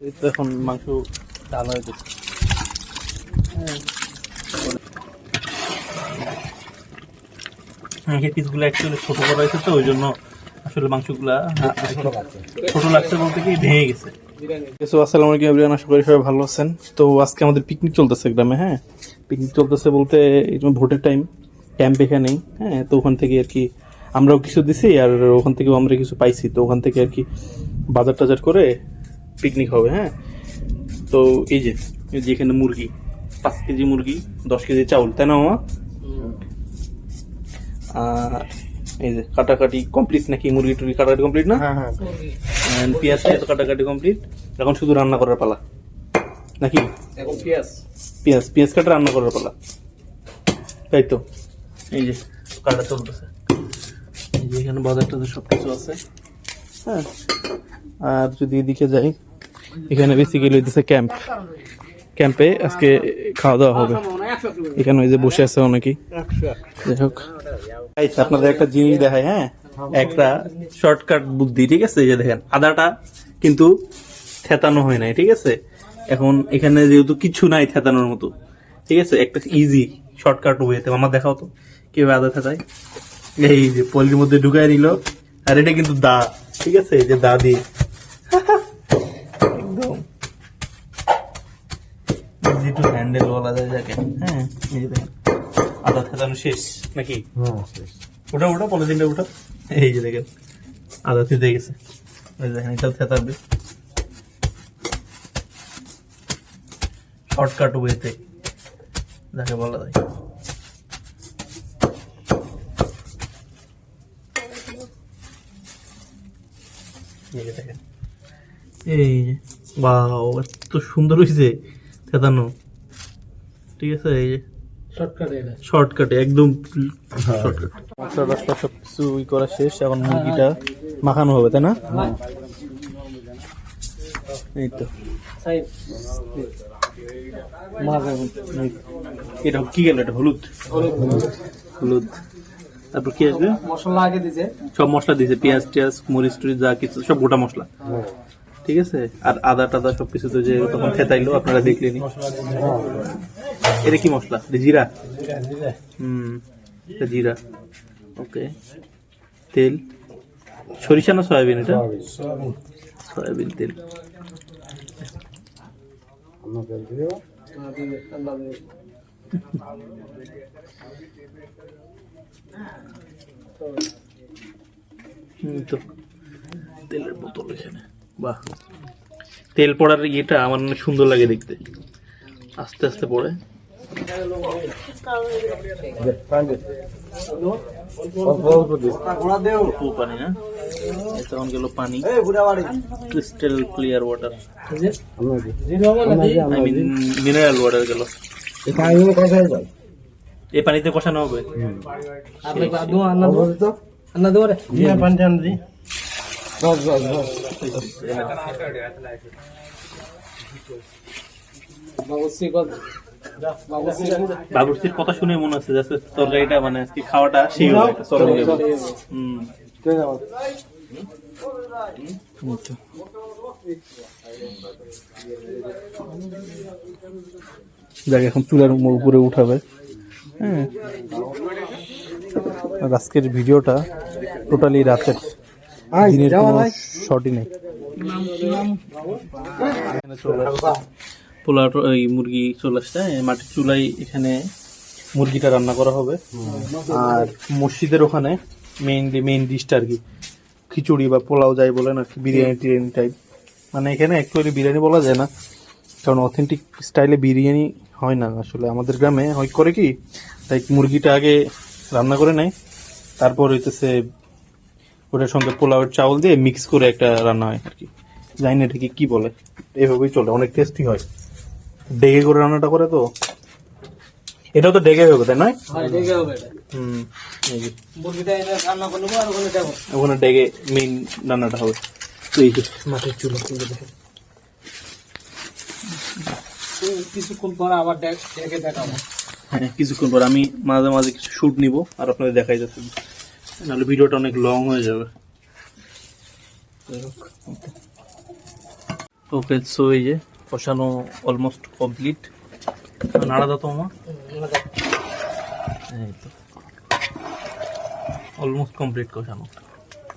এই তো এখন মাংস ডাল হয়ে গেছে। এই পিসগুলো অ্যাকচুয়ালি ছোট করা হয়েছে তো ওই জন্য আসলে মাংসগুলা ছোট লাগছে বলতে কি ভেঙে গেছে। সো আসসালামু আলাইকুম এভরিওয়ান আশা করি সবাই ভালো আছেন। তো আজকে আমাদের পিকনিক চলতেছে গ্রামে হ্যাঁ? পিকনিক চলতেছে বলতে এই ভোটের টাইম ক্যাম্প এখানেই হ্যাঁ? তো ওখান থেকে আর কি আমরাও কিছু দিছি আর ওখান থেকেও আমরা কিছু পাইছি। তো ওখান থেকে আর কি বাজার টাজার করে পিকনিক হবে হ্যাঁ? তো এই যে যেখানে মুরগি পাঁচ কেজি মুরগি দশ কেজি চাউল তাই না মামা? আর এই যে কাটাকাটি কমপ্লিট নাকি? মুরগি টুরগি কাটাকাটি কমপ্লিট না? হ্যাঁ হ্যাঁ। And পেঁয়াজ কাটাকাটি কমপ্লিট এখন শুধু রান্না করার পালা। নাকি? পেঁয়াজ। পেঁয়াজ পেঁয়াজ কাটা রান্না করার পালা। তাই তো? এই যে কাটা চলতেছে। এখানে বাজার টাজার সব কিছু আছে। হ্যাঁ। আর যদি এদিকে যাই এখানে বেসিক্যালি হইতেছে ক্যাম্প ক্যাম্পে আজকে খাওয়া দাওয়া হবে। এখানে ওই যে বসে আছে অনেকেই। যাই হোক আপনাদের একটা জিনিস দেখায় হ্যাঁ? একটা শর্টকাট বুদ্ধি, ঠিক আছে? এই যে দেখেন, আদাটা কিন্তু থেতানো হয় নাই, ঠিক আছে? এখন এখানে যেহেতু কিছু নাই থেতানোর মতো, ঠিক আছে? একটা ইজি শর্টকাট ওয়েতে আমার দেখাও তো, কীভাবে আদা থেতায়। এই যে পলির মধ্যে ঢুকাই নিল আর এটা কিন্তু দা, ঠিক আছে? এই যে দা দিয়ে হ্যান্ডেল বলা যায় যাকে হ্যাঁ এই যে দেখেন আদা থেতানো শেষ নাকি? ওটা ওটা পলিথিনটা ওটা। এই যে দেখেন আদা থেতে গেছে। এই দেখেন এটাও থেতাবে শর্টকাট ওয়েতে যাকে বলা যায়। এই যে বাও এত সুন্দর হয়েছে থেতানো। ঠিক আছে এই যে। শর্টকাটে একদম শর্টকাট মশলা টসলা সব কিছু ই করা শেষ এখন মুরগিটা মাখানো হবে তাই না? এই তো। এটা কি গেল এটা হলুদ? হলুদ। তারপর কি আসবে? মশলা আগে দিছে। সব মশলা দিয়েছে পেঁয়াজ টিয়াজ মরিচ টরিচ যা কিছু সব গোটা মশলা। ঠিক আছে? আর আদা টাদা সব কিছু তো যে তখন থেতাইলো আপনারা দেখলেনি এটা কি মশলা? জিরা? হুম জিরা। ওকে। তেল? সরিষা না সয়াবিন এটা? সয়াবিন তেল। তো তেলের বোতল এখানে। বাহ তেল পড়ার ইয়েটা আমার সুন্দর লাগে দেখতে আস্তে আস্তে পড়ে তখন পানি ওয়াটার মিন মিনারেল ওয়াটার এই পানিতে কষানো হবে আপনি পানি বাবুসি কত? বাবুসি বাবুর্চির কথা শুনে মনে হচ্ছে যে তরকারিটা মানে আজকে খাওয়াটা সেই। হুম। যাক এখন চুলার উপরে উঠাবে। হ্যাঁ। আর আজকের ভিডিওটা টোটালি রাতের। দিনের কোনো শর্টই নেই। চলে এই মুরগি চলে আসছে মাটির চুলাই এখানে মুরগিটা রান্না করা হবে। আর মসজিদের ওখানে মেইনলি মেইন ডিশটা আর কি খিচুড়ি বা পোলাও যাই বলেন আর কি বিরিয়ানি টিরিয়ানি টাইপ মানে এখানে অ্যাকচুয়ালি বিরিয়ানি বলা যায় না কারণ অথেন্টিক স্টাইলে বিরিয়ানি হয় না। আসলে আমাদের গ্রামে হয় করে কি তাই মুরগিটা আগে রান্না করে নেয় তারপর হইতেছে ওটার সঙ্গে পোলাওয়ের চাউল দিয়ে মিক্স করে একটা রান্না হয় আর কি। জানি না এটাকে কি বলে। এভাবেই চলে অনেক টেস্টি হয়। ডেগে করে রান্নাটা করে তো। এটাও তো ডেগে হবে তাই নয়? হয় হুম ওখানে ডেগে মেইন রান্নাটা হবে। তো এই যে মাটির চুলো। কিছুক্ষণ পর আবার দেখ- দেখাবো। হ্যাঁ কিছুক্ষণ পর আমি মাঝে মাঝে কিছু শুট নিব আর আপনাদের দেখাই যাচ্ছে। নাহলে ভিডিওটা অনেক লং হয়ে যাবে। ওকে সো এই যে কষানো অলমোস্ট কমপ্লিট নাড়া দাও তো মামা এই তো। অলমোস্ট কমপ্লিট কষানো।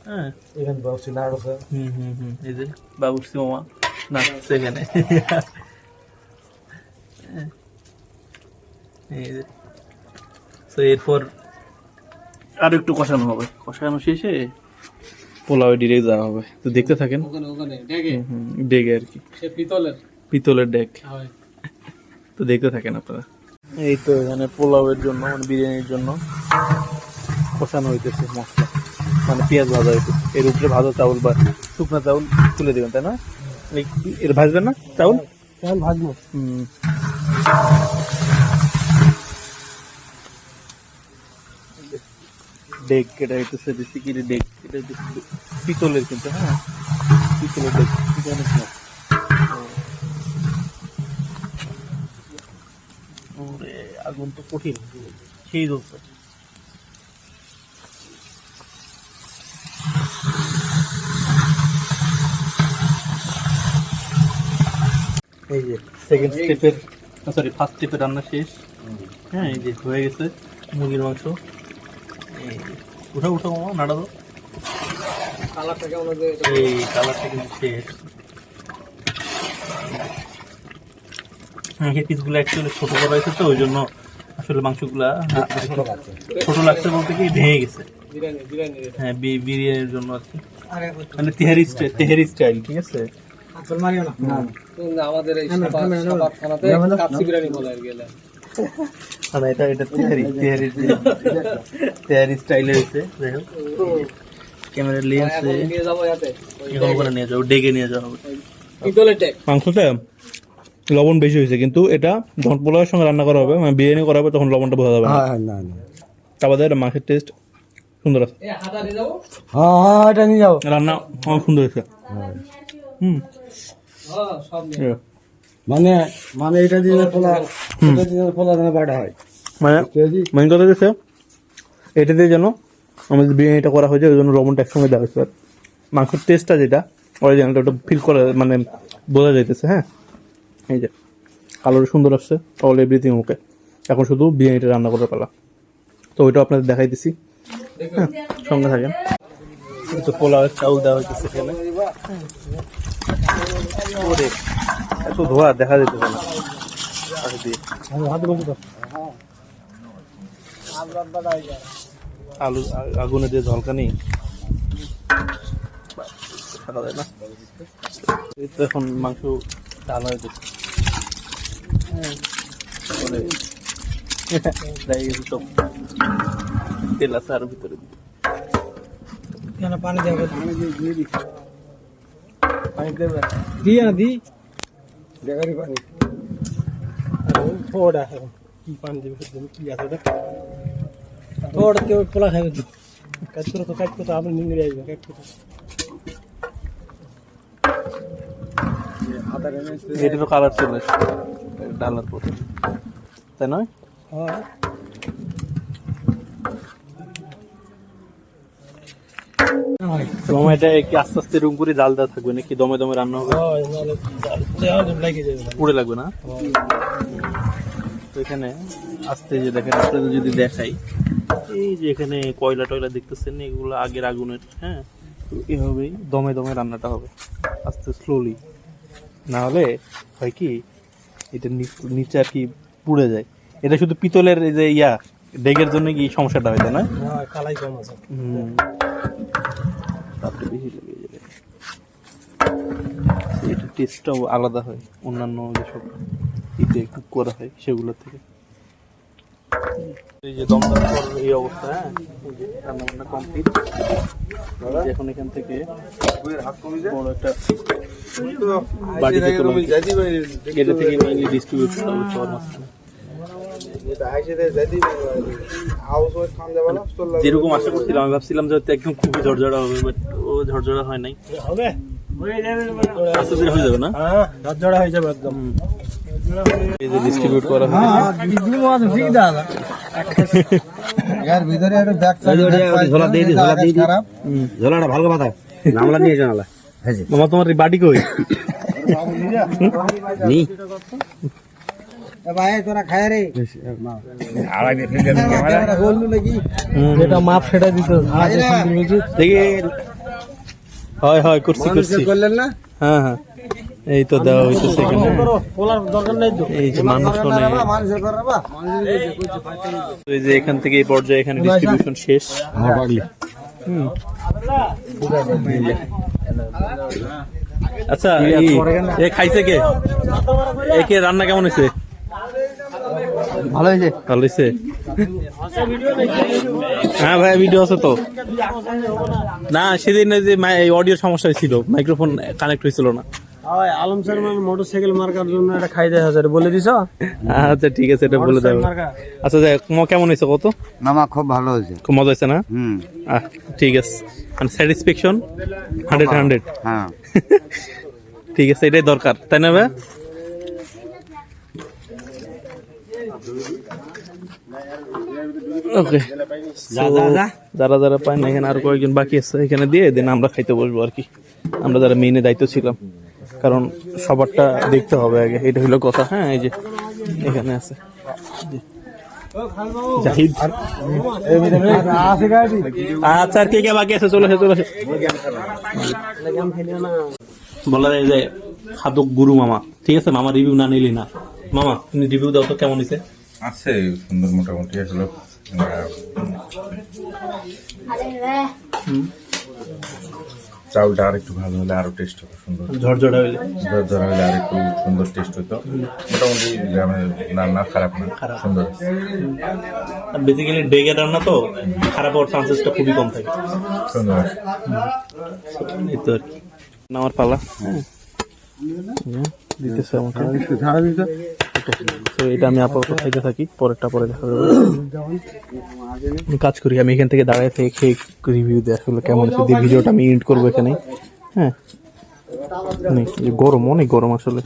হ্যাঁ। এখানে হুম হুম হুম এই যে। বাবুর্সি মামা নাচছে এখানে এই যে। তো এরপর আর একটু কষানো হবে। কষানো শেষে পোলাও ডিরেক্ট যাওয়া হবে। তো দেখতে থাকেন। ওখানে ওখানে ডেকে। আর কি। পিতলের। পিতলের ডেক। তো দেখতে থাকেন আপনারা। এই তো এখানে পোলাওয়ের জন্য মানে বিরিয়ানির জন্য কষানো হইতেছে মশলা। মানে পেঁয়াজ ভাজা হইতেছে। এর উপরে ভাজা চাউল বা শুকনো চাউল তুলে দেবেন তাই না? এর ভাজবেন না চাউল? কেমন ভাজবো। হুম। ডেক এটা হইতেছে বেসিক্যালি ডেক এটা পিতলের কিন্তু হ্যাঁ? পিতলের ডেক জানিস না আগুন তো কঠিন। সেই জ্বলছে এই যে সেকেন্ড স্টেপের সরি ফার্স্ট স্টেপের রান্না শেষ। হ্যাঁ এই যে হয়ে গেছে মুরগির মাংস। উঠা উঠা মামা নাড়া দাও কালারটা কেমন এই কালারটা কিন্তু শেষ হ্যাঁ এই পিসগুলো অ্যাকচুয়ালি ছোট করা হয়েছে তো ওই জন্য আসলে মাংসগুলা ছোট লাগছে বলতে কি ভেঙে গেছে। বিরিয়ানি বিরিয়ানি হ্যাঁ বিরিয়ানির জন্য আর কি। মানে তেহারি স্টাইল তেহারি স্টাইল ঠিক আছে? আচল মারিও না। আমাদের এই সাপাত থানাতে কাপসি বিরিয়ানি বলে আর গেলে মানে এটা এটা তেহারি তেহারি তেহারি স্টাইলের হয়েছে যাই হোক। ক্যামেরা লেন্সে নিয়ে এখন ওখানে ডেকে নিয়ে যাওয়া হবে মাংসটা লবণ বেশি হয়েছে কিন্তু এটা যখন পোলাওয়ের সঙ্গে রান্না করা হবে মানে বিরিয়ানি করা হবে তখন লবণটা বোঝা যাবে না। তারপর এটা মাংসের টেস্ট সুন্দর আছে। হ্যাঁ হ্যাঁ এটা নিয়ে যাও। রান্না অনেক সুন্দর হয়েছে। হুম। হ্যাঁ। মানে মানে এটা দিয়ে পোলা এটা দিয়ে যেন মানে মেন কথা হচ্ছে এটা দিয়ে যেন আমাদের বিরিয়ানিটা করা হয়েছে ওই জন্য লবণটা একসঙ্গে দেওয়া হয়েছে। মাংসের টেস্টটা যেটা অরিজিনালটা ওটা ফিল করা মানে বোঝা যাইতেছে হ্যাঁ? এই যে কালার সুন্দর আসছে অল এভরিথিং ওকে এখন শুধু বিরিয়ানিটা রান্না করার পালা। তো ওইটা আপনাদের দেখাই দিছি। হ্যাঁ সঙ্গে থাকেন। তো পোলাওয়ের চাউল দেওয়া হইতেছে এখানে। এত ধোয়া দেখা যেতেছে না। আলু আগুনে দিয়ে ঝলকানি থাকা যায় না এই তো এখন মাংস ডাল হয়ে গেছে তেল আছে আরও ভিতরে। পানি দেবো পানি দিয়ে না দি। বেকারি পানি। থোড়া কি পানি দেবে কি আছে ওটা? থোড় কেউ পোলা খাবে তো। কাজ করে তো কাজ করতে আপনি নিয়ে আসবে কাজ করতে এটারও কালার চলে ডালার পর তাই নয়? হ্যাঁ। তোমার কি আস্তে আস্তে রুম করে জাল দেওয়া থাকবে নাকি? দমে দমে রান্না হবে? হয় নাহলে দেওয়া লাগে যাবে পুড়ে লাগবে না? তো এখানে আস্তে যে দেখেন আপনাদের যদি দেখাই। এই যে এখানে কয়লা টয়লা দেখতেছেন এগুলো আগের আগুনের হ্যাঁ? তো এভাবেই দমে দমে রান্নাটা হবে আস্তে স্লোলি না হলে হয় কি এটা নিচ- আর কি পুড়ে যায়। এটা শুধু পিতলের এই যে ইয়া ডেগের জন্য কি সমস্যাটা হয় না? হ্যাঁ কালাই কম আছে। হুম। তাপটা বেশি লেগে যাবে এটা টেস্টটাও আলাদা হয় অন্যান্য যেসব ইতে কুক করা হয় সেগুলোর থেকে। এই যে দম দেওয়ার এই অবস্থা হ্যাঁ? এই রান্না কমপ্লিট এখন এখান থেকে বড় একটা তোলা হয়েছে। এটা থেকে মেইনলি ডিস্ট্রিবিউট করা হচ্ছে মাঝখানে যেরকম আশা করছিলাম আমি ভাবছিলাম যে একদম খুবই ঝরঝরা হবে বাট ও ঝরঝরা হয় নাই। হবে। হয়ে যাবে না? হ্যাঁ ঝরঝরা হয়ে যাবে একদম। এই যে ডিস্ট্রিবিউট করা হয়েছে। ভিতরে একটা ব্যাগ ঝোলা দিয়ে দি, ঝোলা দিয়ে দি। ঝোলাটা ভালো কথা। নামলা নিয়ে জানালা হয়েছে মামা তোমার বাটি কই? ভাই তোরা খায় রে। বললু নাকি। যেটা মাপ সেটা দিতে দেখি। হয় হয় করছি করছি। করলেন না? হ্যাঁ হ্যাঁ। এই তো দেওয়া হইতেছে এখানে তো। এই যে মানুষ এই যে এখান থেকে এই পর্যায়ে এখানে ডিস্ট্রিবিউশন শেষ। হুম। আচ্ছা এ খাইছে কে? এ কে রান্না কেমন হয়েছে ভালো হয়েছে ভালো হয়েছে হ্যাঁ ভাই ভিডিও আছে তো। না সেদিন যে অডিও সমস্যা হয়েছিল মাইক্রোফোন কানেক্ট হয়েছিল না। আলম স্যার মানে মোটরসাইকেল মার্কার জন্য একটা খাই দেয় হাজার বলে দিছ? আচ্ছা ঠিক আছে এটা বলে দেবো আচ্ছা যাই কেমন হয়েছে কত? মামা খুব ভালো হয়েছে। খুব মজা হয়েছে না? হুম। ঠিক আছে। স্যাটিসফ্যাকশন হান্ড্রেড হান্ড্রেড হ্যাঁ। ঠিক আছে এটাই দরকার তাই না ভাই? ওকে যারা যারা পায় না এখানে আরও কয়েকজন বাকি আছে এখানে দিয়ে দেন আমরা খাইতে বসবো আর কি। আমরা যারা মেইনে দায়িত্ব ছিলাম। কারণ সবারটা দেখতে হবে আগে। এটা হলো কথা হ্যাঁ এই যে এখানে আছে। জাহিদ। আচ্ছা আর কে কে বাকি আছে? চলে চলে বলা যায় যে খাদক গুরু মামা। ঠিক আছে মামা রিভিউ না নিলি না। মামা তুমি রিভিউ দাও তো কেমন হয়েছে আছে সুন্দর মোটামুটি আসলে চাউলটা আর একটু ভালো হলে আরও টেস্ট হতো সুন্দর ঝরঝরা হইলে। ধরা হলে আর একটু সুন্দর টেস্ট হতো। মোটামুটি গ্রামের রান্না খারাপ না সুন্দর। বেসিক্যালি ডেগে রান্না তো খারাপ হওয়ার চান্সেসটা খুবই কম থাকে। সুন্দর। এই তো আর কি। আমার পালা। হ্যাঁ হ্যাঁ, দিতেছে। আমাকে তো এটা আমি আপাতত খাইতে থাকি, পরেরটা পরে দেখা যাবে। কাজ করি, আমি এখান থেকে দাঁড়ায় থেকে খেয়ে রিভিউ দিই আসলে কেমন দিয়ে ভিডিওটা আমি এন্ড করব এখানে হ্যাঁ? গরম, অনেক গরম আসলে।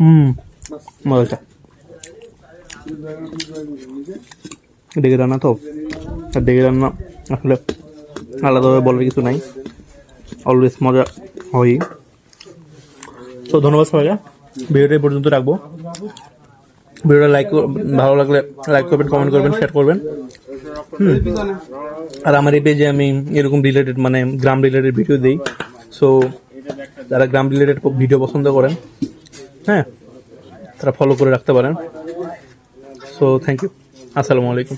হুম মজা ডেকে রান্না তো? আর ডেকে রান্না আসলে আলাদাভাবে বলার কিছু নাই। অলওয়েজ মজা হয়। তো ধন্যবাদ সবাইকে। ভিডিওটা পর্যন্ত রাখব। ভিডিওটা লাইক ভালো লাগলে লাইক করবেন কমেন্ট করবেন শেয়ার করবেন। আর আমার এই পেজে আমি এরকম রিলেটেড মানে গ্রাম রিলেটেড ভিডিও দিই। সো যারা গ্রাম রিলেটেড ভিডিও পছন্দ করেন হ্যাঁ তারা ফলো করে রাখতে পারেন। সো থ্যাংক ইউ আসসালামু আলাইকুম।